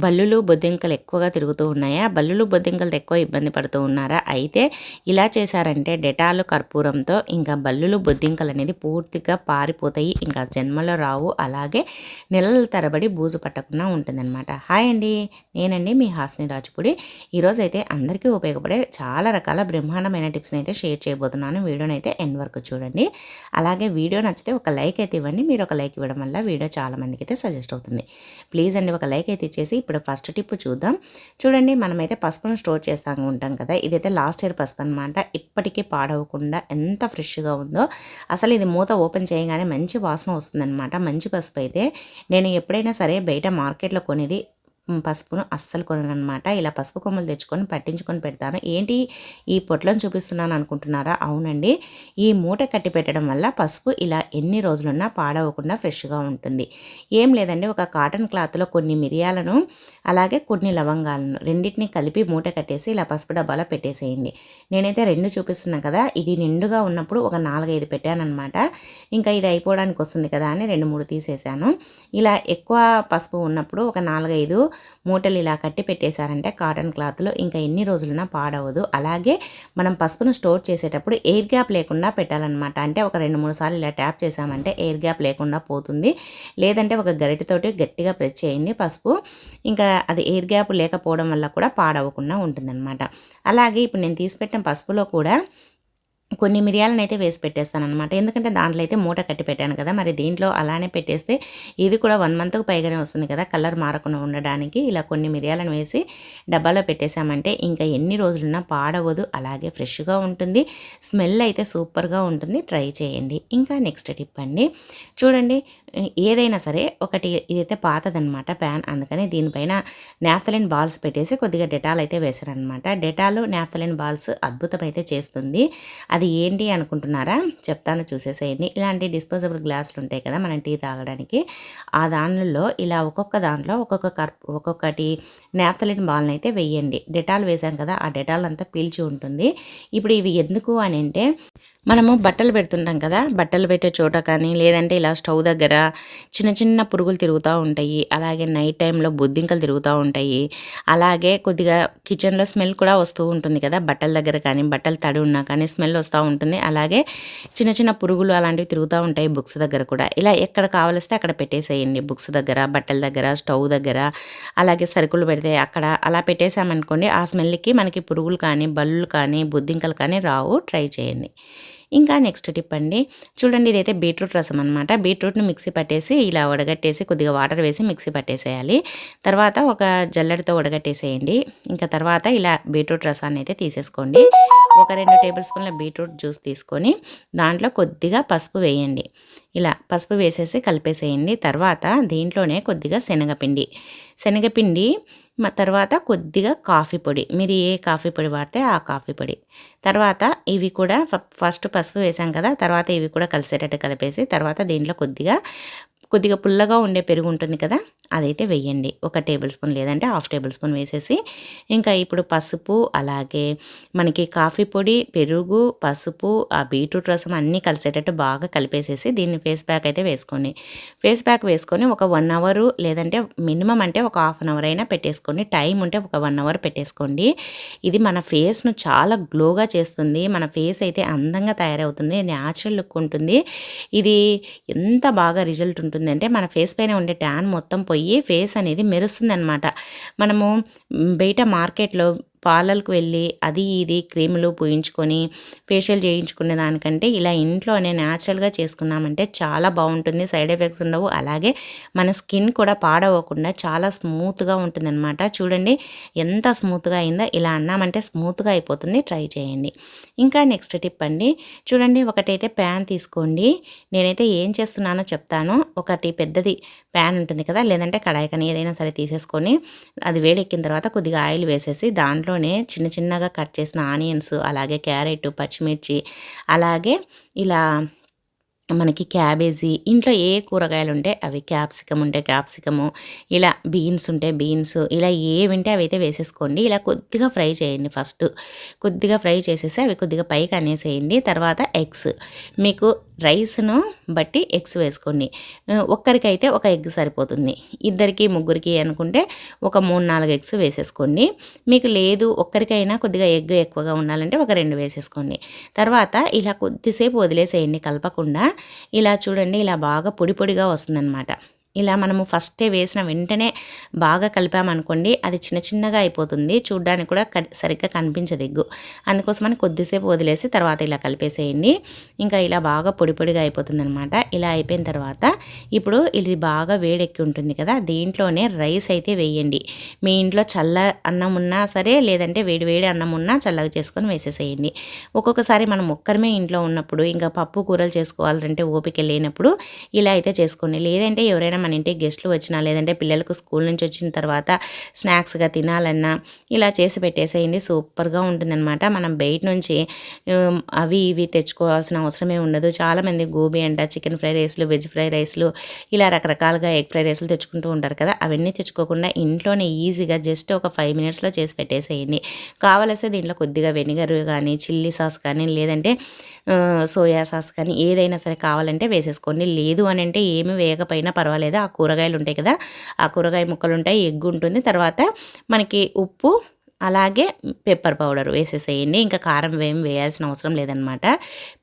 బల్లులు బొద్దింకలు ఎక్కువగా తిరుగుతూ ఉన్నాయా? బల్లులు బొద్దింకలు ఎక్కువ ఇబ్బంది పడుతూ ఉన్నారా? అయితే ఇలా చేశారంటే డెటాలు కర్పూరంతో ఇంకా బల్లులు బొద్దింకలు అనేది పూర్తిగా పారిపోతాయి. ఇంకా జన్మలో రావు. అలాగే నెలల తరబడి బూజు పట్టకుండా ఉంటుందన్నమాట. హాయ్ అండి. నేనండి మీ హాస్ని రాజుపుడి. ఈరోజైతే అందరికీ ఉపయోగపడే చాలా రకాల బ్రహ్మాండమైన టిప్స్ని అయితే షేర్ చేయబోతున్నాను. వీడియోని అయితే ఎండ్ వరకు చూడండి. అలాగే వీడియో నచ్చితే ఒక లైక్ అయితే ఇవ్వండి. మీరు ఒక లైక్ ఇవ్వడం వల్ల వీడియో చాలామందికి అయితే సజెస్ట్ అవుతుంది. ప్లీజ్ అండి ఒక లైక్ అయితే ఇచ్చేసి ఇప్పుడు ఫస్ట్ టిప్ చూద్దాం. చూడండి మనమైతే పసుపును స్టోర్ చేస్తూ ఉంటాం కదా. ఇదైతే లాస్ట్ ఇయర్ పసుపు అనమాట ఇప్పటికీ పాడవకుండా ఎంత ఫ్రెష్గా ఉందో అసలు ఇది మూత ఓపెన్ చేయగానే మంచి వాసన వస్తుందన్నమాట. మంచి పసుపు అయితే నేను ఎప్పుడైనా సరే బయట మార్కెట్లో కొనేది పసుపును అస్సలు కొననమాట ఇలా పసుపు కొమ్మలు తెచ్చుకొని పట్టించుకొని పెడతాను. ఏంటి ఈ పొట్లను చూపిస్తున్నాను అనుకుంటున్నారా? అవునండి. ఈ మూట కట్టి పెట్టడం వల్ల పసుపు ఇలా ఎన్ని రోజులున్నా పాడవకుండా ఫ్రెష్గా ఉంటుంది. ఏం లేదండి. ఒక కాటన్ క్లాత్లో కొన్ని మిరియాలను అలాగే కొన్ని లవంగాలను రెండింటిని కలిపి మూట కట్టేసి ఇలా పసుపు డబ్బాలో పెట్టేసేయండి. నేనైతే రెండు చూపిస్తున్నాను కదా. ఇది నిండుగా ఉన్నప్పుడు ఒక నాలుగైదు పెట్టానమాట ఇంకా ఇది అయిపోవడానికి వస్తుంది కదా అని రెండు మూడు తీసేసాను ఇలా ఎక్కువ పసుపు ఉన్నప్పుడు ఒక నాలుగైదు మూటలు ఇలా కట్టి పెట్టేశారంటే కాటన్ క్లాత్లో ఇంకా ఎన్ని రోజులున్నా పాడవదు. అలాగే మనం పసుపును స్టోర్ చేసేటప్పుడు ఎయిర్ గ్యాప్ లేకుండా పెట్టాలన్నమాట. అంటే ఒక రెండు మూడు సార్లు ఇలా ట్యాప్ చేసామంటే ఎయిర్ గ్యాప్ లేకుండా పోతుంది. లేదంటే ఒక గరిటెతోటి గట్టిగా ప్రెస్ చేయండి పసుపు. ఇంకా అది ఎయిర్ గ్యాప్ లేకపోవడం వల్ల కూడా పాడవకుండా ఉంటుందన్నమాట. అలాగే ఇప్పుడు నేను తీసిపెట్టిన పసుపులో కూడా కొన్ని మిరియాలను అయితే వేసి పెట్టేస్తాను అనమాట ఎందుకంటే దాంట్లో అయితే మూట కట్టి పెట్టాను కదా మరి దీంట్లో అలానే పెట్టేస్తే ఇది కూడా వన్ మంత్కి పైగానే వస్తుంది కదా కలర్ మారకుండా ఉండడానికి. ఇలా కొన్ని మిరియాలను వేసి డబ్బాలో పెట్టేశామంటే ఇంకా ఎన్ని రోజులున్నా పాడవదు అలాగే ఫ్రెష్గా ఉంటుంది. స్మెల్ అయితే సూపర్గా ఉంటుంది. ట్రై చేయండి. ఇంకా నెక్స్ట్ టిప్ అండి చూడండి ఏదైనా సరే ఒకటి ఇదైతే పాతదనమాట ప్యాన్ అందుకని దీనిపైన నాఫ్తలిన్ బాల్స్ పెట్టేసి కొద్దిగా డెటాల్ అయితే వేశారనమాట డెటాల్ నాఫ్తలిన్ బాల్స్ అద్భుతం అయితే చేస్తుంది. అది అది ఏంటి అనుకుంటున్నారా? చెప్తాను చూసేసేయండి. ఇలాంటి డిస్పోజబుల్ గ్లాసులు ఉంటాయి కదా మనం టీ తాగడానికి. ఆ దానిలో ఇలా ఒక్కొక్క దాంట్లో ఒక్కొక్క కర్ ఒక్కొక్కటి నాఫ్తలిన్ బాల్ని అయితే వేయండి. డెటాల్ వేసాం కదా ఆ డెటాల్ అంతా పీల్చి ఉంటుంది. ఇప్పుడు ఇవి ఎందుకు అని అంటే మనము బట్టలు పెడుతుంటాం కదా బట్టలు పెట్టే చోట కానీ లేదంటే ఇలా స్టవ్ దగ్గర చిన్న చిన్న పురుగులు తిరుగుతూ ఉంటాయి. అలాగే నైట్ టైంలో బొద్దింకలు తిరుగుతూ ఉంటాయి. అలాగే కొద్దిగా కిచెన్లో స్మెల్ కూడా వస్తూ ఉంటుంది కదా బట్టల దగ్గర కానీ బట్టలు తడి ఉన్నా కానీ స్మెల్ వస్తూ ఉంటుంది. అలాగే చిన్న చిన్న పురుగులు అలాంటివి తిరుగుతూ ఉంటాయి బుక్స్ దగ్గర కూడా. ఇలా ఎక్కడ కావలిస్తే అక్కడ పెట్టేసేయండి. బుక్స్ దగ్గర బట్టల దగ్గర స్టవ్ దగ్గర అలాగే సరుకులు పెడితే అక్కడ అలా పెట్టేసామనుకోండి ఆ స్మెల్కి మనకి పురుగులు కానీ బల్లులు కానీ బొద్దింకలు కానీ రావు. ట్రై చేయండి. ఇంకా నెక్స్ట్ టిప్ అండి. చూడండి ఇదైతే బీట్రూట్ రసం అనమాట బీట్రూట్ని మిక్సీ పట్టేసి ఇలా వడగట్టేసి కొద్దిగా వాటర్ వేసి మిక్సీ పట్టేసేయాలి. తర్వాత ఒక జల్లెడతో వడగట్టేసేయండి. ఇంకా తర్వాత ఇలా బీట్రూట్ రసాన్ని అయితే తీసేసుకోండి. ఒక రెండు టేబుల్ స్పూన్ల బీట్రూట్ జ్యూస్ తీసుకొని దాంట్లో కొద్దిగా పసుపు వేయండి. ఇలా పసుపు వేసేసి కలిపేసేయండి. తర్వాత దీంట్లోనే కొద్దిగా శనగపిండి. శనగపిండి తర్వాత కొద్దిగా కాఫీ పొడి. మీరు ఏ కాఫీ పొడి వాడితే ఆ కాఫీ పొడి. తర్వాత ఇవి కూడా ఫస్ట్ పసుపు వేసాం కదా తర్వాత ఇవి కూడా కలిసేటట్టు కలిపేసి తర్వాత దీంట్లో కొద్దిగా కొద్దిగా పుల్లగా ఉండే పెరుగు ఉంటుంది కదా అదైతే వెయ్యండి ఒక టేబుల్ స్పూన్ లేదంటే హాఫ్ టేబుల్ స్పూన్ వేసేసి ఇంకా ఇప్పుడు పసుపు అలాగే మనకి కాఫీ పొడి పెరుగు పసుపు ఆ బీట్రూట్ రసం అన్నీ కలిసేటట్టు బాగా కలిపేసేసి దీన్ని ఫేస్ ప్యాక్ అయితే వేసుకోండి. ఫేస్ ప్యాక్ వేసుకొని ఒక వన్ అవర్ లేదంటే మినిమం అంటే ఒక హాఫ్ అన్ అవర్ అయినా పెట్టేసుకోండి. టైం ఉంటే ఒక వన్ అవర్ పెట్టేసుకోండి. ఇది మన ఫేస్ను చాలా గ్లోగా చేస్తుంది. మన ఫేస్ అయితే అందంగా తయారవుతుంది. న్యాచురల్ లుక్ ఉంటుంది. ఇది ఎంత బాగా రిజల్ట్ ఉంటుందంటే మన ఫేస్ పైన ఉండే ట్యాన్ మొత్తం పోయి పోయి ఫేస్ అనేది మెరుస్తుంది అనమాట మనము బయట మార్కెట్లో పార్లర్కి వెళ్ళి అది ఇది క్రీములు పూయించుకొని ఫేషియల్ చేయించుకునే దానికంటే ఇలా ఇంట్లోనే న్యాచురల్గా చేసుకున్నామంటే చాలా బాగుంటుంది. సైడ్ ఎఫెక్ట్స్ ఉండవు. అలాగే మన స్కిన్ కూడా పాడవకుండా చాలా స్మూత్గా ఉంటుందన్నమాట. చూడండి ఎంత స్మూత్గా అయిందో ఇలా అన్నామంటే స్మూత్గా అయిపోతుంది. ట్రై చేయండి. ఇంకా నెక్స్ట్ టిప్ అండి. చూడండి ఒకటైతే ప్యాన్ తీసుకోండి. నేనైతే ఏం చేస్తున్నానో చెప్తాను. ఒకటి పెద్దది ప్యాన్ ఉంటుంది కదా లేదంటే కడాయి కానీ ఏదైనా సరే తీసేసుకొని అది వేడెక్కిన తర్వాత కొద్దిగా ఆయిల్ వేసేసి దాంట్లో దాంట్లోనే చిన్న చిన్నగా కట్ చేసిన ఆనియన్స్ అలాగే క్యారెట్ పచ్చిమిర్చి అలాగే ఇలా మనకి క్యాబేజీ ఇంట్లో ఏ కూరగాయలు ఉంటే అవి క్యాప్సికమ్ ఉంటే క్యాప్సికము ఇలా బీన్స్ ఉంటే బీన్స్ ఇలా ఏవి ఉంటే అవి అయితే వేసేసుకోండి. ఇలా కొద్దిగా ఫ్రై చేయండి ఫస్ట్. కొద్దిగా ఫ్రై చేసేసి అవి కొద్దిగా పైకి అనేసేయండి. తర్వాత ఎగ్స్. మీకు రైస్ను బట్టి ఎగ్స్ వేసుకోండి. ఒక్కరికైతే ఒక ఎగ్ సరిపోతుంది. ఇద్దరికి ముగ్గురికి అనుకుంటే ఒక మూడు నాలుగు ఎగ్స్ వేసేసుకోండి. మీకు లేదు ఒక్కరికైనా కొద్దిగా ఎగ్ ఎక్కువగా ఉండాలంటే ఒక రెండు వేసేసుకోండి. తర్వాత ఇలా కొద్దిసేపు వదిలేసేయండి కలపకుండా. ఇలా చూడండి ఇలా బాగా పొడి పొడిగా వస్తుందన్నమాట. ఇలా మనము ఫస్టే వేసిన వెంటనే బాగా కలిపామనుకోండి అది చిన్న చిన్నగా అయిపోతుంది. చూడ్డానికి కూడా సరిగ్గా కనిపించదు ఎగ్గు అందుకోసమని కొద్దిసేపు వదిలేసి తర్వాత ఇలా కలిపేసేయండి. ఇంకా ఇలా బాగా పొడి పొడిగా అయిపోతుంది అనమాట ఇలా అయిపోయిన తర్వాత ఇప్పుడు ఇది బాగా వేడెక్కి ఉంటుంది కదా దీంట్లోనే రైస్ అయితే వేయండి. మీ ఇంట్లో చల్ల అన్నం ఉన్నా సరే లేదంటే వేడి వేడి అన్నం ఉన్నా చల్లగా చేసుకొని వేసేసేయండి. ఒక్కొక్కసారి మనం ఒక్కరమే ఇంట్లో ఉన్నప్పుడు ఇంకా పప్పు కూరలు చేసుకోవాలంటే ఓపిక లేనప్పుడు ఇలా అయితే చేసుకోండి. లేదంటే ఎవరైనా మన ఇంటికి గెస్ట్లు వచ్చినా లేదంటే పిల్లలకు స్కూల్ నుంచి వచ్చిన తర్వాత స్నాక్స్గా తినాలన్నా ఇలా చేసి పెట్టేసేయండి. సూపర్గా ఉంటుందన్నమాట. మనం బయట నుంచి అవి ఇవి తెచ్చుకోవాల్సిన అవసరమే ఉండదు. చాలామంది గోబీ అంట చికెన్ ఫ్రై రైస్లు వెజ్ ఫ్రై రైస్లు ఇలా రకరకాలుగా ఎగ్ ఫ్రై రైస్లు తెచ్చుకుంటూ ఉంటారు కదా. అవన్నీ తెచ్చుకోకుండా ఇంట్లోనే ఈజీగా జస్ట్ ఒక ఫైవ్ మినిట్స్లో చేసి పెట్టేసేయండి. కావలస్తే దీంట్లో కొద్దిగా వెనిగర్ కానీ చిల్లీ సాస్ కానీ లేదంటే సోయా సాస్ కానీ ఏదైనా సరే కావాలంటే వేసేసుకోండి. లేదు అని అంటే ఏమి వేయకపోయినా పర్వాలేదు. లేదా ఆ కూరగాయలు ఉంటాయి కదా ఆ కూరగాయ ముక్కలు ఉంటాయి ఎగ్గు ఉంటుంది తర్వాత మనకి ఉప్పు అలాగే పెప్పర్ పౌడర్ వేసేసేయండి. ఇంకా కారం ఏం వేయాల్సిన అవసరం లేదనమాట.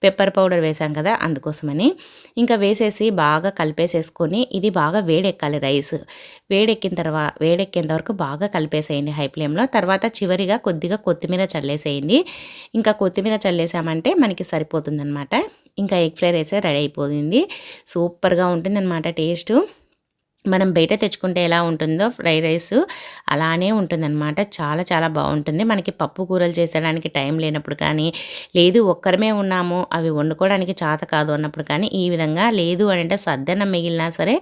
పెప్పర్ పౌడర్ వేసాం కదా అందుకోసమని. ఇంకా వేసేసి బాగా కలిపేసేసుకొని ఇది బాగా వేడెక్కాలి రైస్. వేడెక్కిన తర్వాత వేడెక్కేంత వరకు బాగా కలిపేసేయండి హై ఫ్లేమ్లో. తర్వాత చివరిగా కొద్దిగా కొత్తిమీర చల్లేసేయండి. ఇంకా కొత్తిమీర చల్లేసామంటే మనకి సరిపోతుందనమాట. ఇంకా ఎగ్ ఫ్రై రైస్ రెడీ అయిపోయింది. సూపర్గా ఉంటుందన్నమాట టేస్ట్. మనం బయట తెచ్చుకుంటే ఎలా ఉంటుందో ఫ్రైడ్ రైస్ అలానే ఉంటుందన్నమాట. చాలా చాలా బాగుంటుంది. మనకి పప్పు కూరలు చేసేయడానికి టైం లేనప్పుడు కానీ లేదు ఒక్కరమే ఉన్నాము అవి వండుకోవడానికి చేత కాదు అన్నప్పుడు కానీ ఈ విధంగా లేదు అని అంటే సద్దన మిగిలినా సరే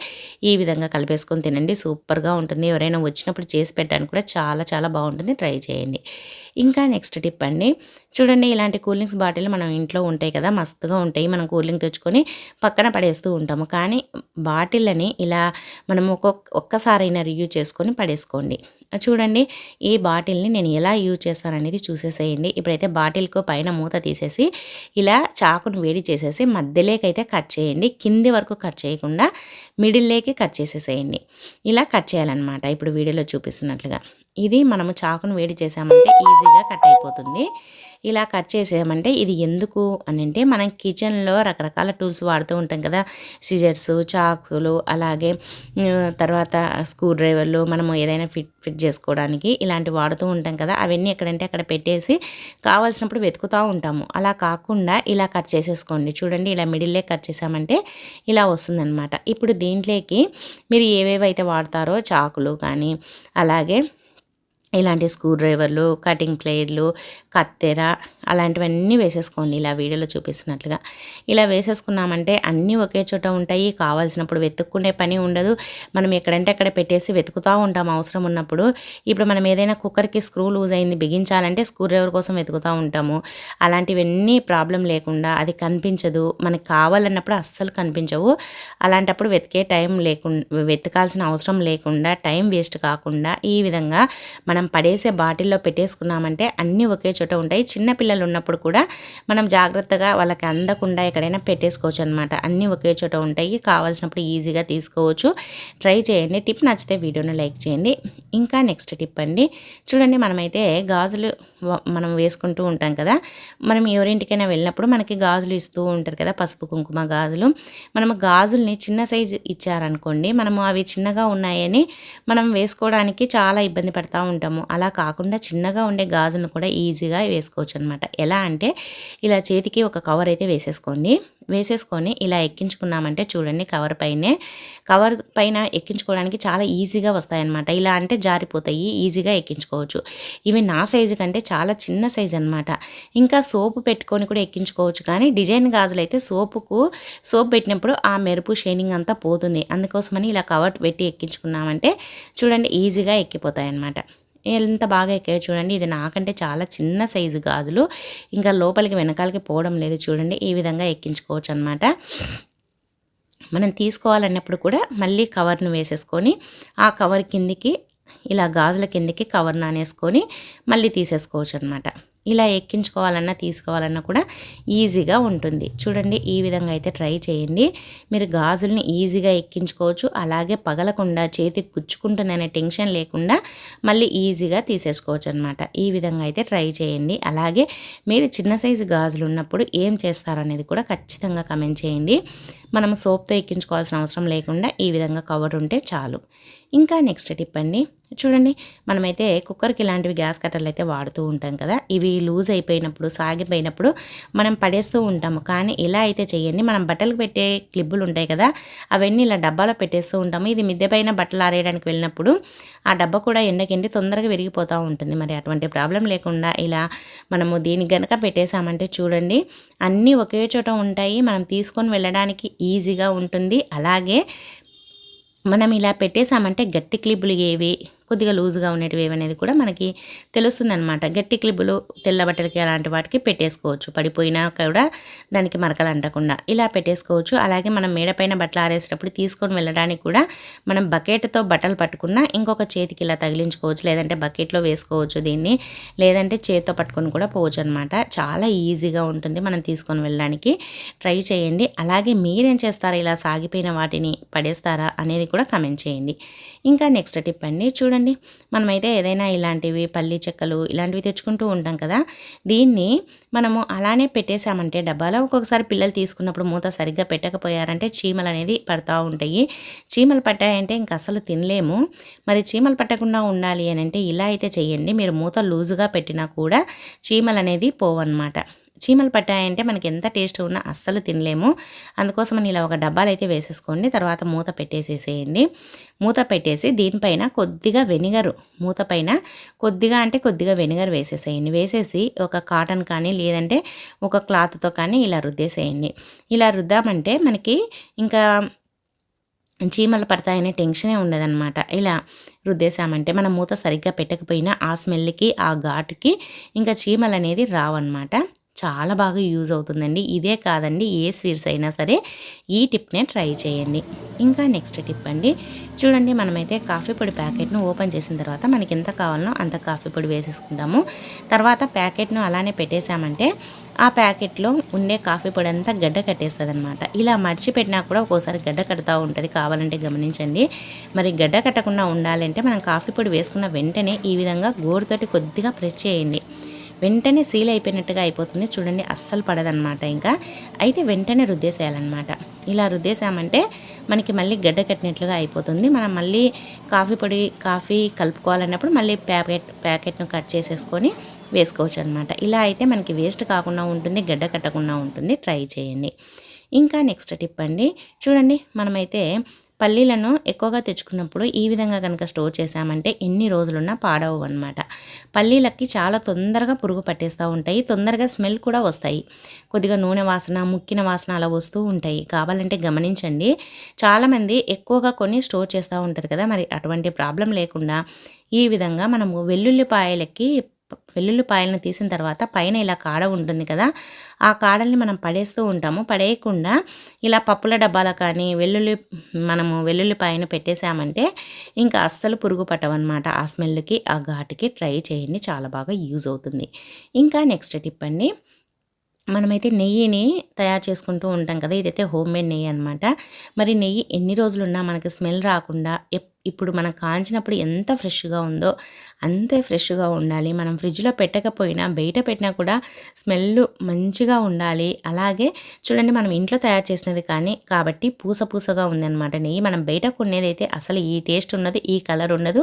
ఈ విధంగా కలిపేసుకొని తినండి. సూపర్గా ఉంటుంది. ఎవరైనా వచ్చినప్పుడు చేసి పెట్టడానికి కూడా చాలా చాలా బాగుంటుంది. ట్రై చేయండి. ఇంకా నెక్స్ట్ టిప్ అండి. చూడండి ఇలాంటి కూల్ డ్రింక్స్ బాటిల్ మనం ఇంట్లో ఉంటాయి కదా మస్తుగా ఉంటాయి. మనం కూల్ డ్రింక్ తెచ్చుకొని పక్కన పడేస్తూ ఉంటాము. కానీ బాటిల్ని ఇలా మనం ఒక్కొక్క ఒక్కసారైనా రివ్యూ చేసుకొని పడేసుకోండి. చూడండి ఈ బాటిల్ని నేను ఎలా యూజ్ చేస్తాననేది చూసేసేయండి. ఇప్పుడైతే బాటిల్కు పైన మూత తీసేసి ఇలా చాకును వేడి చేసేసి మధ్యలోకైతే కట్ చేయండి. కింది వరకు కట్ చేయకుండా మిడిల్లోకి కట్ చేసేసేయండి. ఇలా కట్ చేయాలన్నమాట. ఇప్పుడు వీడియోలో చూపిస్తున్నట్లుగా. ఇది మనము చాకును వేడి చేసామంటే ఈజీగా కట్ అయిపోతుంది. ఇలా కట్ చేసామంటే ఇది ఎందుకు అని అంటే మనం కిచెన్లో రకరకాల టూల్స్ వాడుతూ ఉంటాం కదా. సిజర్స్ చాకులు అలాగే తర్వాత స్క్రూ డ్రైవర్లు మనము ఏదైనా ఫిట్ ఫిట్ చేసుకోవడానికి ఇలాంటి వాడుతూ ఉంటాం కదా. అవన్నీ ఎక్కడంటే అక్కడ పెట్టేసి కావాల్సినప్పుడు వెతుకుతూ ఉంటాము. అలా కాకుండా ఇలా కట్ చేసేసుకోండి. చూడండి ఇలా మిడిల్లే కట్ చేసామంటే ఇలా వస్తుందన్నమాట. ఇప్పుడు దీంట్లోకి మీరు ఏవేవైతే వాడతారో చాకులు కానీ అలాగే ఇలాంటి స్క్రూ డ్రైవర్లు కటింగ్ ప్లేయర్లు కత్తెర అలాంటివన్నీ వేసేసుకోండి. ఇలా వీడియోలో చూపిస్తున్నట్లుగా. ఇలా వేసేసుకున్నామంటే అన్నీ ఒకే చోట ఉంటాయి. కావాల్సినప్పుడు వెతుక్కునే పని ఉండదు. మనం ఎక్కడంటే అక్కడ పెట్టేసి వెతుకుతూ ఉంటాం అవసరం ఉన్నప్పుడు. ఇప్పుడు మనం ఏదైనా కుక్కర్కి స్క్రూ లూజ్ అయింది బిగించాలంటే స్క్రూ డ్రైవర్ కోసం వెతుకుతూ ఉంటాము. అలాంటివన్నీ ప్రాబ్లం లేకుండా అది కనిపించదు. మనకు కావాలన్నప్పుడు అస్సలు కనిపించవు. అలాంటప్పుడు వెతికే టైం లేకుండా వెతకాల్సిన అవసరం లేకుండా టైం వేస్ట్ కాకుండా ఈ విధంగా మనం పడేసే బాటిల్లో పెట్టేసుకున్నామంటే అన్నీ ఒకే చోట ఉంటాయి. చిన్నపిల్లలు పిల్లలు ఉన్నప్పుడు కూడా మనం జాగ్రత్తగా వాళ్ళకి అందకుండా ఎక్కడైనా పెట్టేసుకోవచ్చు అనమాట అన్నీ ఒకే చోట ఉంటాయి. కావాల్సినప్పుడు ఈజీగా తీసుకోవచ్చు. ట్రై చేయండి. టిప్ నచ్చితే వీడియోని లైక్ చేయండి. ఇంకా నెక్స్ట్ టిప్ అండి. చూడండి మనమైతే గాజులు మనం వేసుకుంటూ ఉంటాం కదా. మనం ఎవరింటికైనా వెళ్ళినప్పుడు మనకి గాజులు ఇస్తూ ఉంటారు కదా పసుపు కుంకుమ గాజులు. మనము గాజుల్ని చిన్న సైజు ఇచ్చారనుకోండి మనము అవి చిన్నగా ఉన్నాయని మనం వేసుకోవడానికి చాలా ఇబ్బంది పడుతూ ఉంటాము. అలా కాకుండా చిన్నగా ఉండే గాజులను కూడా ఈజీగా వేసుకోవచ్చు అనమాట ఎలా అంటే ఇలా చేతికి ఒక కవర్ అయితే వేసేసుకోండి. వేసేసుకొని ఇలా ఎక్కించుకున్నామంటే చూడండి కవర్ పైనే. కవర్ పైన ఎక్కించుకోవడానికి చాలా ఈజీగా వస్తాయన్నమాట. ఇలా అంటే జారిపోతాయి ఈజీగా ఎక్కించుకోవచ్చు. ఇవి నా సైజు కంటే చాలా చిన్న సైజు అనమాట ఇంకా సోపు పెట్టుకొని కూడా ఎక్కించుకోవచ్చు. కానీ డిజైన్ గాజులు అయితే సోపుకు సోప్ పెట్టినప్పుడు ఆ మెరుపు షైనింగ్ అంతా పోతుంది. అందుకోసమని ఇలా కవర్ పెట్టి ఎక్కించుకున్నామంటే చూడండి ఈజీగా ఎక్కిపోతాయి అన్నమాట ఎంత బాగా ఎక్కాయో చూడండి. ఇది నాకంటే చాలా చిన్న సైజు గాజులు. ఇంకా లోపలికి వెనకాలకి పోవడం లేదు చూడండి. ఈ విధంగా ఎక్కించుకోవచ్చు అనమాట మనం తీసుకోవాలన్నప్పుడు కూడా మళ్ళీ కవర్ను వేసేసుకొని ఆ కవర్ కిందికి ఇలా గాజుల కిందికి కవర్ నానేసుకొని మళ్ళీ తీసేసుకోవచ్చు అనమాట ఇలా ఎక్కించుకోవాలన్నా తీసుకోవాలన్నా కూడా ఈజీగా ఉంటుంది. చూడండి ఈ విధంగా అయితే ట్రై చేయండి. మీరు గాజుల్ని ఈజీగా ఎక్కించుకోవచ్చు. అలాగే పగలకుండా చేతికి గుచ్చుకుంటుందనే టెన్షన్ లేకుండా మళ్ళీ ఈజీగా తీసేసుకోవచ్చు అనమాట ఈ విధంగా అయితే ట్రై చేయండి. అలాగే మీరు చిన్న సైజు గాజులు ఉన్నప్పుడు ఏం చేస్తారనేది కూడా ఖచ్చితంగా కమెంట్ చేయండి. మనం సోప్తో ఎక్కించుకోవాల్సిన అవసరం లేకుండా ఈ విధంగా కవర్ ఉంటే చాలు. ఇంకా నెక్స్ట్ టిప్ అండి. చూడండి మనమైతే కుక్కర్కి ఇలాంటివి గ్యాస్ కట్టర్లు అయితే వాడుతూ ఉంటాం కదా. ఇవి లూజ్ అయిపోయినప్పుడు సాగిపోయినప్పుడు మనం పడేస్తూ ఉంటాము. కానీ ఇలా అయితే చేయండి మనం బట్టలకు పెట్టే క్లిబ్బులు ఉంటాయి కదా అవన్నీ ఇలా డబ్బాలో పెట్టేస్తూ ఉంటాము. ఇది మిద్దె పైన బట్టలు ఆరేయడానికి వెళ్ళినప్పుడు ఆ డబ్బా కూడా ఎండకెండి తొందరగా విరిగిపోతూ ఉంటుంది. మరి అటువంటి ప్రాబ్లం లేకుండా ఇలా మనము దీనికి గనక పెట్టేశామంటే చూడండి అన్నీ ఒకే చోట ఉంటాయి. మనం తీసుకొని వెళ్ళడానికి ఈజీగా ఉంటుంది. అలాగే మనం ఇలా పెట్టేసామంటే గట్టి క్లిప్పులు ఏవి? కొద్దిగా లూజ్గా ఉండేటివి ఏమనేది కూడా మనకి తెలుస్తుంది అనమాట గట్టి క్లిబ్బులు తెల్ల బట్టలకి అలాంటి వాటికి పెట్టేసుకోవచ్చు. పడిపోయినా కూడా దానికి మరకలు అంటకుండా ఇలా పెట్టేసుకోవచ్చు. అలాగే మనం మేడపైన బట్టలు ఆరేసేటప్పుడు తీసుకొని వెళ్ళడానికి కూడా మనం బకెట్తో బట్టలు పట్టుకున్నా ఇంకొక చేతికి ఇలా తగిలించుకోవచ్చు. లేదంటే బకెట్లో వేసుకోవచ్చు దీన్ని. లేదంటే చేతితో పట్టుకొని కూడా పోవచ్చు అనమాట చాలా ఈజీగా ఉంటుంది మనం తీసుకొని వెళ్ళడానికి. ట్రై చేయండి. అలాగే మీరేం చేస్తారా? ఇలా సాగిపోయిన వాటిని పడేస్తారా? అనేది కూడా కమెంట్ చేయండి. ఇంకా నెక్స్ట్ టిప్ అండి. చూడండి చూడండి మనమైతే ఏదైనా ఇలాంటివి పల్లి చెక్కలు ఇలాంటివి తెచ్చుకుంటూ ఉంటాం కదా. దీన్ని మనము అలానే పెట్టేశామంటే డబ్బాలో ఒక్కొక్కసారి పిల్లలు తీసుకున్నప్పుడు మూత సరిగ్గా పెట్టకపోయారంటే చీమలు అనేది పడతా ఉంటాయి. చీమలు పట్టాయంటే ఇంక అసలు తినలేము. మరి చీమలు పట్టకుండా ఉండాలి అని అంటే ఇలా అయితే చేయండి మీరు మూత లూజుగా పెట్టినా కూడా చీమలు అనేది పోవన్నమాట. చీమలు పట్టాయంటే మనకి ఎంత టేస్ట్ ఉన్నా అస్సలు తినలేము. అందుకోసం ఇలా ఒక డబ్బాలు అయితే వేసేసుకోండి. తర్వాత మూత పెట్టేసేసేయండి. మూత పెట్టేసి దీనిపైన కొద్దిగా వెనిగరు మూత పైన కొద్దిగా అంటే కొద్దిగా వెనిగర్ వేసేసేయండి. వేసేసి ఒక కాటన్ కానీ లేదంటే ఒక క్లాత్తో కానీ ఇలా రుద్దేసేయండి. ఇలా రుద్దామంటే మనకి ఇంకా చీమలు పడతాయనే టెన్షనే ఉండదన్నమాట. ఇలా రుద్దేశామంటే మనం మూత సరిగ్గా పెట్టకపోయినా ఆ స్మెల్కి ఆ ఘాటుకి ఇంకా చీమలు అనేది రావన్నమాట. చాలా బాగా యూజ్ అవుతుందండి. ఇదే కాదండి ఏ స్వీట్స్ అయినా సరే ఈ టిప్నే ట్రై చేయండి. ఇంకా నెక్స్ట్ టిప్ అండి. చూడండి మనమైతే కాఫీ పొడి ప్యాకెట్ను ఓపెన్ చేసిన తర్వాత మనకి ఎంత కావాలనో అంత కాఫీ పొడి వేసేసుకుంటాము. తర్వాత ప్యాకెట్ను అలానే పెట్టేశామంటే ఆ ప్యాకెట్లో ఉండే కాఫీ పొడి అంతా గడ్డ కట్టేస్తుంది అనమాట ఇలా మర్చిపెట్టినా కూడా ఒక్కోసారి గడ్డ కడతా ఉంటుంది కావాలంటే గమనించండి. మరి గడ్డ కట్టకుండా ఉండాలంటే మనం కాఫీ పొడి వేసుకున్న వెంటనే ఈ విధంగా గోరుతోటి కొద్దిగా ప్రెస్ చేయండి. వెంటనే సీల్ అయిపోయినట్టుగా అయిపోతుంది. చూడండి అస్సలు పడదనమాట ఇంకా. అయితే వెంటనే రుద్దేసేయాలన్నమాట. ఇలా రుద్దేసామంటే మనకి మళ్ళీ గడ్డ కట్టినట్లుగా అయిపోతుంది. మనం మళ్ళీ కాఫీ పొడి కాఫీ కలుపుకోవాలన్నప్పుడు మళ్ళీ ప్యాకెట్ ప్యాకెట్ను కట్ చేసేసుకొని వేసుకోవచ్చు అనమాట ఇలా అయితే మనకి వేస్ట్ కాకుండా ఉంటుంది గడ్డ కట్టకుండా ఉంటుంది. ట్రై చేయండి. ఇంకా నెక్స్ట్ టిప్ అండి. చూడండి మనమైతే పల్లీలను ఎక్కువగా తెచ్చుకున్నప్పుడు ఈ విధంగా కనుక స్టోర్ చేసామంటే ఎన్ని రోజులున్నా పాడవు అనమాట పల్లీలకి చాలా తొందరగా పురుగు పట్టేస్తూ ఉంటాయి. తొందరగా స్మెల్ కూడా వస్తాయి. కొద్దిగా నూనె వాసన ముక్కిన వాసన అలా వస్తూ ఉంటాయి. కావాలంటే గమనించండి. చాలామంది ఎక్కువగా కొన్ని స్టోర్ చేస్తూ ఉంటారు కదా మరి అటువంటి ప్రాబ్లం లేకుండా ఈ విధంగా మనము వెల్లుల్లిపాయలకి వెల్లుల్లిపాయలను తీసిన తర్వాత పైన ఇలా కాడ ఉంటుంది కదా ఆ కాడల్ని మనం పడేస్తూ ఉంటాము. పడేయకుండా ఇలా పప్పుల డబ్బాల కానీ వెల్లుల్లి మనము వెల్లుల్లిపాయను పెట్టేశామంటే ఇంకా అస్సలు పురుగు పట్టవన్నమాట. ఆ స్మెల్కి ఆ ఘాటుకి ట్రై చేయండి చాలా బాగా యూజ్ అవుతుంది. ఇంకా నెక్స్ట్ టిప్ అండి మనమైతే నెయ్యిని తయారు చేసుకుంటూ ఉంటాం కదా ఇదైతే హోమ్ మేడ్ నెయ్యి అనమాట మరి నెయ్యి ఎన్ని రోజులున్నా మనకి స్మెల్ రాకుండా ఇప్పుడు మనం కాంచినప్పుడు ఎంత ఫ్రెష్గా ఉందో అంతే ఫ్రెష్గా ఉండాలి. మనం ఫ్రిడ్జ్లో పెట్టకపోయినా బయట పెట్టినా కూడా స్మెల్ మంచిగా ఉండాలి. అలాగే చూడండి మనం ఇంట్లో తయారు చేసినది కానీ కాబట్టి పూస పూసగా ఉందన్నమాట నెయ్యి. మనం బయట కొనేదైతే అసలు ఈ టేస్ట్ ఉన్నది ఈ కలర్ ఉండదు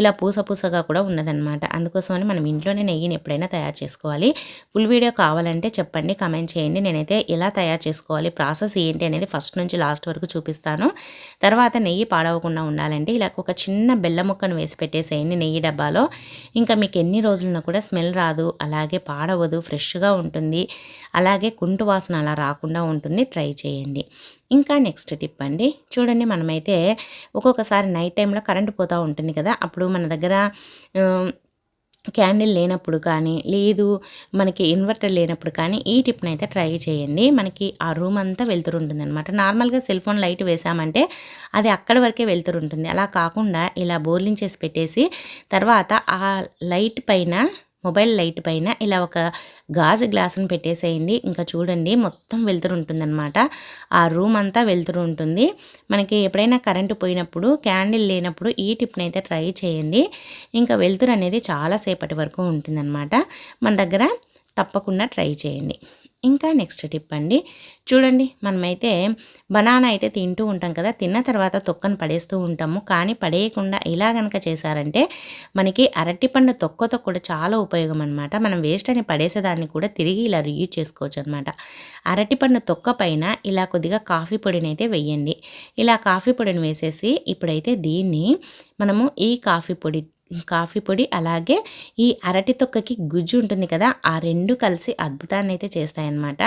ఇలా పూస పూసగా కూడా ఉన్నదన్నమాట. అందుకోసమని మనం ఇంట్లోనే నెయ్యిని ఎప్పుడైనా తయారు చేసుకోవాలి. ఫుల్ వీడియో కావాలంటే చెప్పండి కమెంట్ చేయండి. నేనైతే ఎలా తయారు చేసుకోవాలి ప్రాసెస్ ఏంటి అనేది ఫస్ట్ నుంచి లాస్ట్ వరకు చూపిస్తాను. తర్వాత నెయ్యి పాడవకుండా ఉండాలంటే ఇలా ఒక చిన్న బెల్లం ముక్కను వేసి పెట్టేసేయండి నెయ్యి డబ్బాలో. ఇంకా మీకు ఎన్ని రోజులున్నా కూడా స్మెల్ రాదు అలాగే పాడవదు ఫ్రెష్గా ఉంటుంది అలాగే కుంటు వాసన అలా రాకుండా ఉంటుంది. ట్రై చేయండి. ఇంకా నెక్స్ట్ టిప్ అండి చూడండి మనమైతే ఒక్కొక్కసారి నైట్ టైంలో కరెంట్ పోతూ ఉంటుంది కదా అప్పుడు మన దగ్గర క్యాండిల్ లేనప్పుడు కానీ లేదు మనకి ఇన్వర్టర్ లేనప్పుడు కానీ ఈ టిప్ని అయితే ట్రై చేయండి. మనకి ఆ రూమ్ అంతా వెళ్తురు ఉంటుంది అనమాట నార్మల్గా సెల్ ఫోన్ లైట్ వేసామంటే అది అక్కడి వరకే వెళ్తురు ఉంటుంది. అలా కాకుండా ఇలా బోర్లించేసి పెట్టేసి తర్వాత ఆ లైట్ పైన మొబైల్ లైట్ పైన ఇలా ఒక గాజు గ్లాసును పెట్టేసేయండి. ఇంకా చూడండి మొత్తం వెళ్తురు ఉంటుందన్నమాట. ఆ రూమ్ అంతా వెళ్తురు ఉంటుంది. మనకి ఎప్పుడైనా కరెంటు పోయినప్పుడు క్యాండిల్ లేనప్పుడు ఈ టిప్ని అయితే ట్రై చేయండి. ఇంకా వెళ్తురు అనేది చాలాసేపటి వరకు ఉంటుందన్నమాట. మన దగ్గర తప్పకుండా ట్రై చేయండి. ఇంకా నెక్స్ట్ టిప్ అండి. చూడండి మనమైతే బనానా అయితే తింటూ ఉంటాం కదా తిన్న తర్వాత తొక్కను పడేస్తూ ఉంటాము. కానీ పడేయకుండా ఇలా కనుక చేశారంటే మనకి అరటిపండు తొక్కతో కూడా చాలా ఉపయోగం అనమాట మనం వేస్ట్ అని పడేసేదాన్ని కూడా తిరిగి ఇలా రీయూజ్ చేసుకోవచ్చు అనమాట అరటిపండు తొక్క పైన ఇలా కొద్దిగా కాఫీ పొడిని అయితే వెయ్యండి ఇలా కాఫీ పొడిని వేసేసి ఇప్పుడైతే దీన్ని మనము ఈ కాఫీ పొడి కాఫీ పొడి అలాగే ఈ అరటి తొక్కకి గుజ్జు ఉంటుంది కదా ఆ రెండు కలిసి అద్భుతాన్ని అయితే చేస్తాయన్నమాట.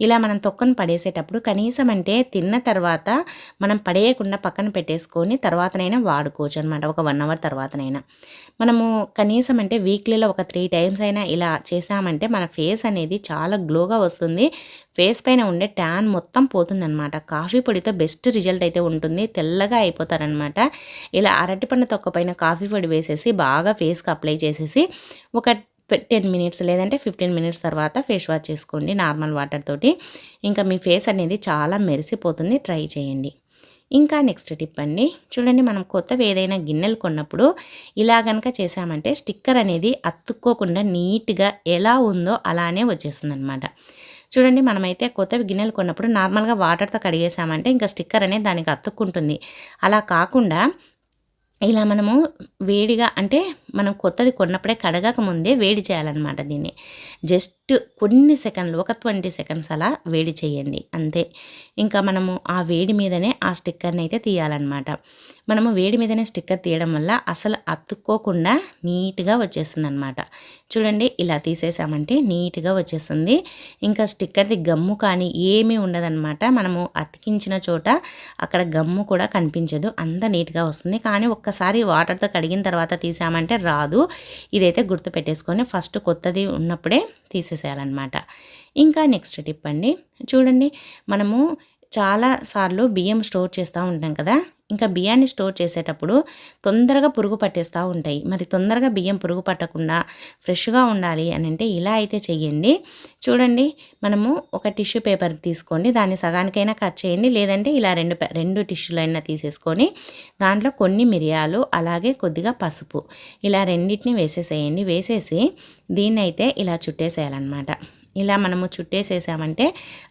ఇలా మనం తొక్కను పడేసేటప్పుడు కనీసం అంటే తిన్న తర్వాత మనం పడేయకుండా పక్కన పెట్టేసుకొని తర్వాతనైనా వాడుకోవచ్చు అనమాట ఒక వన్ అవర్ తర్వాతనైనా. మనము కనీసం అంటే వీక్లీలో ఒక త్రీ టైమ్స్ అయినా ఇలా చేసామంటే మన ఫేస్ అనేది చాలా గ్లోగా వస్తుంది. ఫేస్ పైన ఉండే ట్యాన్ మొత్తం పోతుందన్నమాట. కాఫీ పొడితో బెస్ట్ రిజల్ట్ అయితే ఉంటుంది. తెల్లగా అయిపోతారనమాట ఇలా అరటిపండు తొక్క పైన కాఫీ పొడి వేసేసి బాగా ఫేస్కి అప్లై చేసేసి ఒక టెన్ మినిట్స్ లేదంటే ఫిఫ్టీన్ మినిట్స్ తర్వాత ఫేస్ వాష్ చేసుకోండి నార్మల్ వాటర్ తోటి. ఇంకా మీ ఫేస్ అనేది చాలా మెరిసిపోతుంది. ట్రై చేయండి. ఇంకా నెక్స్ట్ టిప్ అండి. చూడండి మనం కొత్తవి ఏదైనా గిన్నెలు కొన్నప్పుడు ఇలా కనుక చేసామంటే స్టిక్కర్ అనేది అతుక్కోకుండా నీట్గా ఎలా ఉందో అలానే వచ్చేస్తుంది అనమాట చూడండి మనమైతే కొత్తవి గిన్నెలు కొన్నప్పుడు నార్మల్గా వాటర్తో కడిగేసామంటే ఇంకా స్టిక్కర్ అనేది దానికి అతుక్కుంటుంది. అలా కాకుండా ఇలా మనము వేడిగా అంటే మనం కొత్తది కొన్నప్పుడే కడగక ముందే వేడి చేయాలన్నమాట దీన్ని. జస్ట్ కొన్ని సెకండ్లు ఒక ట్వంటీ సెకండ్స్ అలా వేడి చేయండి. అంతే. ఇంకా మనము ఆ వేడి మీదనే ఆ స్టిక్కర్ని అయితే తీయాలన్నమాట. మనము వేడి మీదనే స్టిక్కర్ తీయడం వల్ల అసలు అతుక్కోకుండా నీట్గా వచ్చేస్తుంది అనమాట చూడండి ఇలా తీసేసామంటే నీట్గా వచ్చేస్తుంది. ఇంకా స్టిక్కర్ది గమ్ము కానీ ఏమీ ఉండదన్నమాట. మనము అతికించిన చోట అక్కడ గమ్ము కూడా కనిపించదు. అంత నీట్గా వస్తుంది. కానీ ఒక్కసారి వాటర్తో కడిగిన తర్వాత తీసామంటే రాదు. ఇదైతే గుర్తు పెట్టేసుకొని ఫస్ట్ కొత్తది ఉన్నప్పుడే చేసేయాలన్నమాట. ఇంకా నెక్స్ట్ టిప్ అండి. చూడండి మనము చాలా సార్లు బియ్యం స్టోర్ చేస్తూ ఉంటాం కదా. ఇంకా బియ్యాన్ని స్టోర్ చేసేటప్పుడు తొందరగా పురుగు పట్టేస్తూ ఉంటాయి. మరి తొందరగా బియ్యం పురుగు పట్టకుండా ఫ్రెష్గా ఉండాలి అని అంటే ఇలా అయితే చెయ్యండి. చూడండి మనము ఒక టిష్యూ పేపర్ తీసుకోండి దాన్ని సగానికైనా కట్ చేయండి లేదంటే ఇలా రెండు రెండు టిష్యూలైనా తీసేసుకొని దాంట్లో కొన్ని మిరియాలు అలాగే కొద్దిగా పసుపు ఇలా రెండింటిని వేసేసేయండి. వేసేసి దీన్ని అయితే ఇలా చుట్టేసేయాలన్నమాట. ఇలా మనము చుట్టేసేసామంటే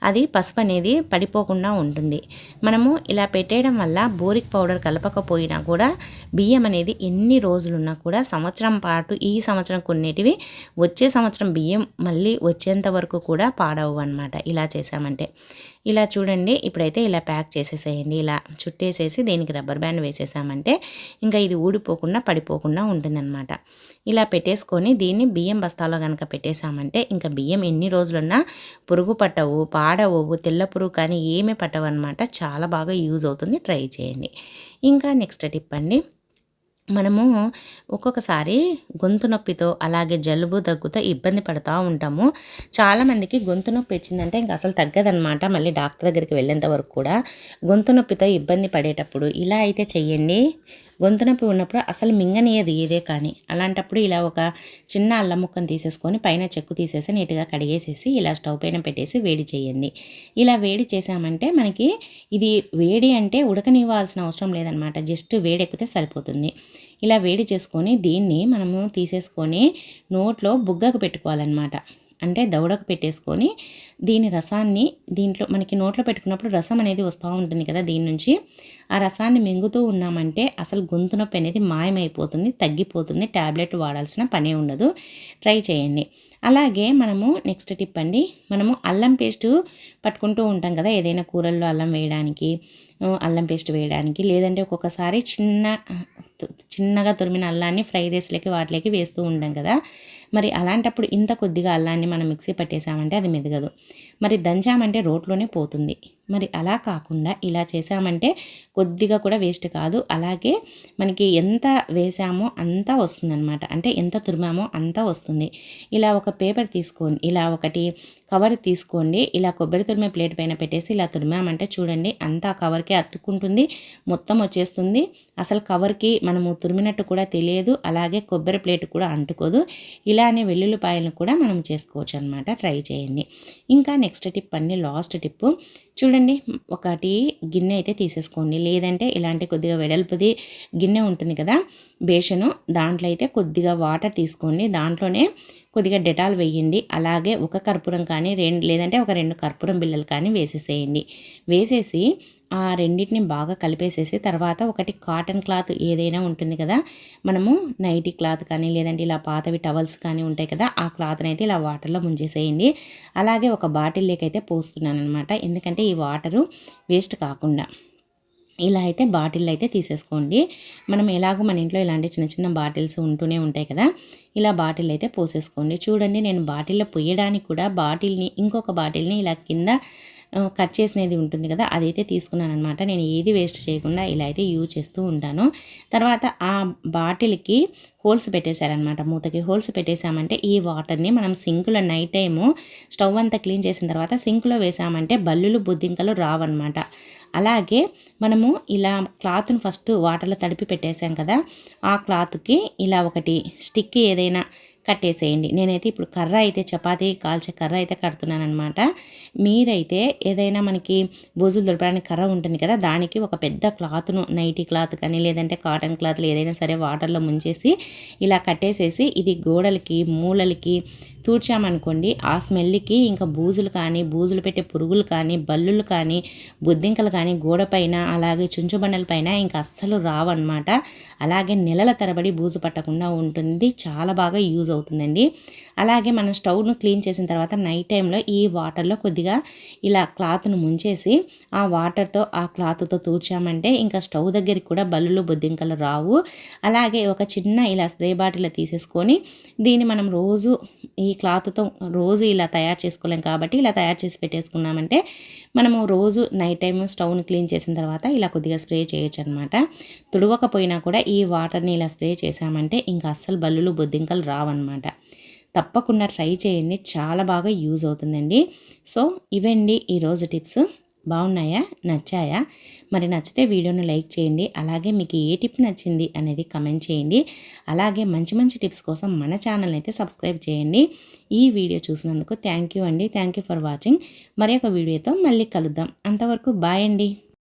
అది పసుపు అనేది పడిపోకుండా ఉంటుంది. మనము ఇలా పెట్టేయడం వల్ల బోరిక్ పౌడర్ కలపకపోయినా కూడా బియ్యం అనేది ఎన్ని రోజులున్నా కూడా సంవత్సరం పాటు ఈ సంవత్సరం కొన్నిటివి వచ్చే సంవత్సరం బియ్యం మళ్ళీ వచ్చేంత వరకు కూడా పాడవు అనమాట ఇలా చేసామంటే. ఇలా చూడండి ఇప్పుడైతే ఇలా ప్యాక్ చేసేసేయండి. ఇలా చుట్టేసేసి దీనికి రబ్బర్ బ్యాండ్ వేసేసామంటే ఇంకా ఇది ఊడిపోకుండా పడిపోకుండా ఉంటుందన్నమాట. ఇలా పెట్టేసుకొని దీన్ని బియ్యం బస్తాలో కనుక పెట్టేసామంటే ఇంకా బియ్యం ఎన్ని రోజులున్నా పురుగు పట్టవు పాడవు తెల్ల పురుగు కానీ ఏమీ పట్టవు అనమాట చాలా బాగా యూజ్ అవుతుంది. ట్రై చేయండి. ఇంకా నెక్స్ట్ టిప్ అండి. మనము ఒక్కొక్కసారి గొంతు నొప్పితో అలాగే జలుబు దగ్గుతో ఇబ్బంది పడుతూ ఉంటాము. చాలామందికి గొంతు నొప్పి వచ్చిందంటే ఇంకా అసలు తగ్గదనమాట మళ్ళీ డాక్టర్ దగ్గరికి వెళ్ళేంత వరకు కూడా గొంతు నొప్పితో ఇబ్బంది పడేటప్పుడు ఇలా అయితే చెయ్యండి. గొంతు నొప్పి ఉన్నప్పుడు అసలు మింగనీయదు ఏదే కానీ. అలాంటప్పుడు ఇలా ఒక చిన్న అల్లం ముక్కను తీసేసుకొని పైన చెక్కు తీసేసి నీట్గా కడిగేసేసి ఇలా స్టవ్ పైన పెట్టేసి వేడి చేయండి. ఇలా వేడి చేసామంటే మనకి ఇది వేడి అంటే ఉడకనివ్వాల్సిన అవసరం లేదనమాట. జస్ట్ వేడి ఎక్కితే సరిపోతుంది. ఇలా వేడి చేసుకొని దీన్ని మనము తీసేసుకొని నోట్లో బుగ్గకు పెట్టుకోవాలన్నమాట. అంటే దవడకు పెట్టేసుకొని దీని రసాన్ని దీంట్లో మనకి నోట్లో పెట్టుకున్నప్పుడు రసం అనేది వస్తూ ఉంటుంది కదా దీని నుంచి. ఆ రసాన్ని మింగుతూ ఉన్నామంటే అసలు గొంతు నొప్పి అనేది మాయమైపోతుంది తగ్గిపోతుంది. ట్యాబ్లెట్ వాడాల్సిన పనే ఉండదు. ట్రై చేయండి. అలాగే మనము నెక్స్ట్ టిప్ అండి. మనము అల్లం పేస్ట్ పట్టుకుంటూ ఉంటాం కదా ఏదైనా కూరల్లో అల్లం వేయడానికి అల్లం పేస్ట్ వేయడానికి. లేదంటే ఒక్కొక్కసారి చిన్న చిన్నగా తురిమిన అల్లాన్ని ఫ్రైడ్ రైస్లోకి వాటిలోకి వేస్తూ ఉంటాం కదా. మరి అలాంటప్పుడు ఇంత కొద్దిగా అల్లాన్ని మనం మిక్సీ పట్టేసామంటే అది మెదగదు. మరి దంచామంటే రోడ్లోనే పోతుంది. మరి అలా కాకుండా ఇలా చేసామంటే కొద్దిగా కూడా వేస్ట్ కాదు. అలాగే మనకి ఎంత వేసామో అంతా వస్తుందన్నమాట. అంటే ఎంత తురిమామో అంతా వస్తుంది. ఇలా ఒక పేపర్ తీసుకోండి. ఇలా ఒకటి కవర్ తీసుకోండి. ఇలా కొబ్బరి తురిమే ప్లేట్ పైన పెట్టేసి ఇలా తురిమామంటే చూడండి అంతా కవర్కే అతుక్కుంటుంది. మొత్తం వచ్చేస్తుంది. అసలు కవర్కి మనము తురిమినట్టు కూడా తెలియదు. అలాగే కొబ్బరి ప్లేట్ కూడా అంటుకోదు. ఇలానే వెల్లుల్లిపాయలను కూడా మనం చేసుకోవచ్చు అనమాట ట్రై చేయండి. ఇంకా నెక్స్ట్ టిప్ అండి లాస్ట్ టిప్పు చూడండి ఒకటి గిన్నె అయితే తీసేసుకోండి. లేదంటే ఇలాంటి కొద్దిగా వెడల్పుది గిన్నె ఉంటుంది కదా బేషను. దాంట్లో అయితే కొద్దిగా వాటర్ తీసుకోండి. దాంట్లోనే కొద్దిగా డెటాల్ వేయండి. అలాగే ఒక కర్పూరం కానీ రెండు లేదంటే ఒక రెండు కర్పూరం బిళ్ళలు కానీ వేసేసేయండి. వేసేసి ఆ రెండింటిని బాగా కలిపేసేసి తర్వాత ఒకటి కాటన్ క్లాత్ ఏదైనా ఉంటుంది కదా మనము నైటీ క్లాత్ కానీ లేదంటే ఇలా పాతవి టవల్స్ కానీ ఉంటాయి కదా ఆ క్లాత్ని అయితే ఇలా వాటర్లో ముంచేసేయండి. అలాగే ఒక బాటిల్లోకి అయితే పోస్తున్నాను అనమాట ఎందుకంటే ఈ వాటరు వేస్ట్ కాకుండా. ఇలా అయితే బాటిల్ అయితే తీసేసుకోండి. మనం ఎలాగో మన ఇంట్లో ఇలాంటి చిన్న చిన్న బాటిల్స్ ఉంటూనే ఉంటాయి కదా. ఇలా బాటిల్ అయితే పోసేసుకోండి. చూడండి నేను బాటిల్లో పొయ్యడానికి కూడా బాటిల్ని ఇంకొక బాటిల్ని ఇలా కింద కట్ చేసినది ఉంటుంది కదా అదైతే తీసుకున్నాను అనమాట నేను ఏది వేస్ట్ చేయకుండా ఇలా అయితే యూజ్ చేస్తూ ఉంటాను. తర్వాత ఆ బాటిల్కి హోల్స్ పెట్టేశారనమాట మూతకి హోల్స్ పెట్టేశామంటే ఈ వాటర్ని మనం సింకులో నైట్ టైము స్టవ్ అంతా క్లీన్ చేసిన తర్వాత సింక్లో వేసామంటే బల్లులు బొద్దింకలు రావన్నమాట. అలాగే మనము ఇలా క్లాత్ను ఫస్ట్ వాటర్లో తడిపి పెట్టేశాం కదా ఆ క్లాత్కి ఇలా ఒకటి స్టిక్ ఏదైనా కట్టేసేయండి. నేనైతే ఇప్పుడు కర్ర అయితే చపాతీ కాల్చే కర్ర అయితే కడుతున్నాను అనమాట మీరైతే ఏదైనా మనకి బూజులు దొరకడానికి కర్ర ఉంటుంది కదా దానికి ఒక పెద్ద క్లాత్ను నైటీ క్లాత్ కానీ లేదంటే కాటన్ క్లాత్లు ఏదైనా సరే వాటర్లో ముంచేసి ఇలా కట్టేసేసి ఇది గోడలకి మూలలకి తూడ్చామనుకోండి ఆ స్మెల్కి ఇంకా బూజులు కానీ బూజులు పెట్టే పురుగులు కానీ బల్లులు కానీ బొద్దింకలు కానీ గోడపైన అలాగే చుంచుబండల పైన ఇంకా అస్సలు రావన్నమాట. అలాగే నెలల తరబడి బూజు పట్టకుండా ఉంటుంది. చాలా బాగా యూజ్ అవుతుంది అవుతుందండి. అలాగే మనం స్టవ్ను క్లీన్ చేసిన తర్వాత నైట్ టైంలో ఈ వాటర్లో కొద్దిగా ఇలా క్లాత్ను ముంచేసి ఆ వాటర్తో ఆ క్లాత్తో తూర్చామంటే ఇంకా స్టవ్ దగ్గరికి కూడా బల్లులు బొద్దింకలు రావు. అలాగే ఒక చిన్న ఇలా స్ప్రే బాటిల్ తీసేసుకొని దీన్ని మనం రోజు ఈ క్లాత్తో రోజు ఇలా తయారు చేసుకోలేం కాబట్టి ఇలా తయారు చేసి పెట్టేసుకున్నామంటే మనము రోజు నైట్ టైం స్టవ్ని క్లీన్ చేసిన తర్వాత ఇలా కొద్దిగా స్ప్రే చేయొచ్చు అనమాట తుడవకపోయినా కూడా ఈ వాటర్ని ఇలా స్ప్రే చేసామంటే ఇంకా అస్సలు బల్లులు బొద్దింకలు రావన్నమాట తప్పకుండా ట్రై చేయండి. చాలా బాగా యూజ్ అవుతుందండి. సో ఇవండి ఈరోజు టిప్స్. బాగున్నాయా? నచ్చాయా? మరి నచ్చితే వీడియోను లైక్ చేయండి. అలాగే మీకు ఏ టిప్ నచ్చింది అనేది కమెంట్ చేయండి. అలాగే మంచి మంచి టిప్స్ కోసం మన ఛానల్ అయితే సబ్స్క్రైబ్ చేయండి. ఈ వీడియో చూసినందుకు థ్యాంక్ యూ అండి. Thank you for watching. మరి ఒక వీడియోతో మళ్ళీ కలుద్దాం. అంతవరకు బాయ్ అండి.